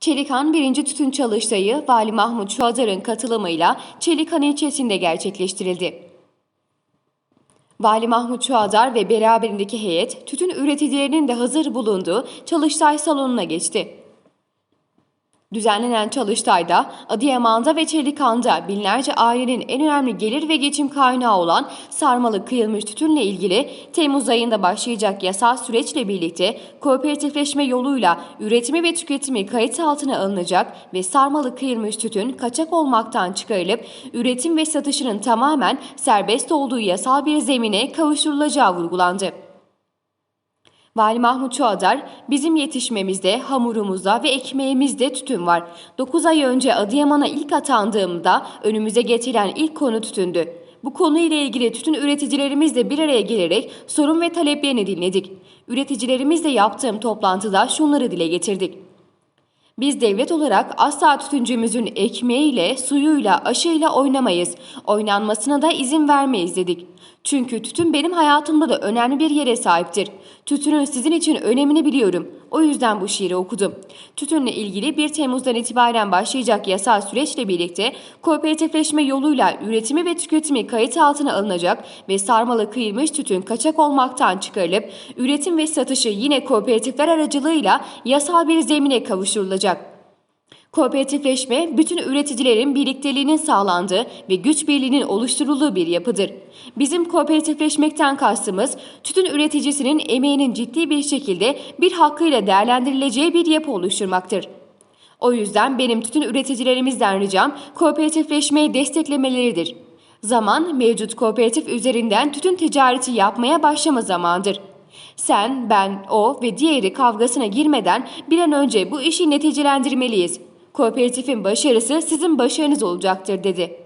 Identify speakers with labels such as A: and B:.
A: Çelikan 1. Tütün Çalıştayı Vali Mahmut Çuadar'ın katılımıyla Çelikan ilçesinde gerçekleştirildi. Vali Mahmut Çuadar ve beraberindeki heyet tütün üreticilerinin de hazır bulunduğu çalıştay salonuna geçti. Düzenlenen çalıştayda Adıyaman'da ve Çelikan'da binlerce ailenin en önemli gelir ve geçim kaynağı olan sarmalı kıyılmış tütünle ilgili Temmuz ayında başlayacak yasal süreçle birlikte kooperatifleşme yoluyla üretimi ve tüketimi kayıt altına alınacak ve sarmalı kıyılmış tütün kaçak olmaktan çıkarılıp üretim ve satışının tamamen serbest olduğu yasal bir zemine kavuşturulacağı vurgulandı. Vali Mahmut Çoğadar, bizim yetişmemizde, hamurumuzda ve ekmeğimizde tütün var. 9 ay önce Adıyaman'a ilk atandığımda önümüze getirilen ilk konu tütündü. Bu konuyla ilgili tütün üreticilerimizle bir araya gelerek sorun ve taleplerini dinledik. Üreticilerimizle yaptığım toplantıda şunları dile getirdik. Biz devlet olarak asla tütüncümüzün ekmeğiyle, suyuyla, aşıyla oynamayız. Oynanmasına da izin vermeyiz dedik. Çünkü tütün benim hayatımda da önemli bir yere sahiptir. Tütünün sizin için önemini biliyorum. O yüzden bu şiiri okudum. Tütünle ilgili 1 Temmuz'dan itibaren başlayacak yasal süreçle birlikte kooperatifleşme yoluyla üretimi ve tüketimi kayıt altına alınacak ve sarmalı kıyılmış tütün kaçak olmaktan çıkarılıp üretim ve satışı yine kooperatifler aracılığıyla yasal bir zemine kavuşturulacak. Kooperatifleşme, bütün üreticilerin birlikteliğinin sağlandığı ve güç birliğinin oluşturulduğu bir yapıdır. Bizim kooperatifleşmekten kastımız, tütün üreticisinin emeğinin ciddi bir şekilde bir hakkıyla değerlendirileceği bir yapı oluşturmaktır. O yüzden benim tütün üreticilerimizden ricam kooperatifleşmeyi desteklemeleridir. Zaman mevcut kooperatif üzerinden tütün ticareti yapmaya başlama zamandır. Sen, ben, o ve diğeri kavgasına girmeden bir an önce bu işi neticelendirmeliyiz. Kooperatifin başarısı sizin başarınız olacaktır dedi.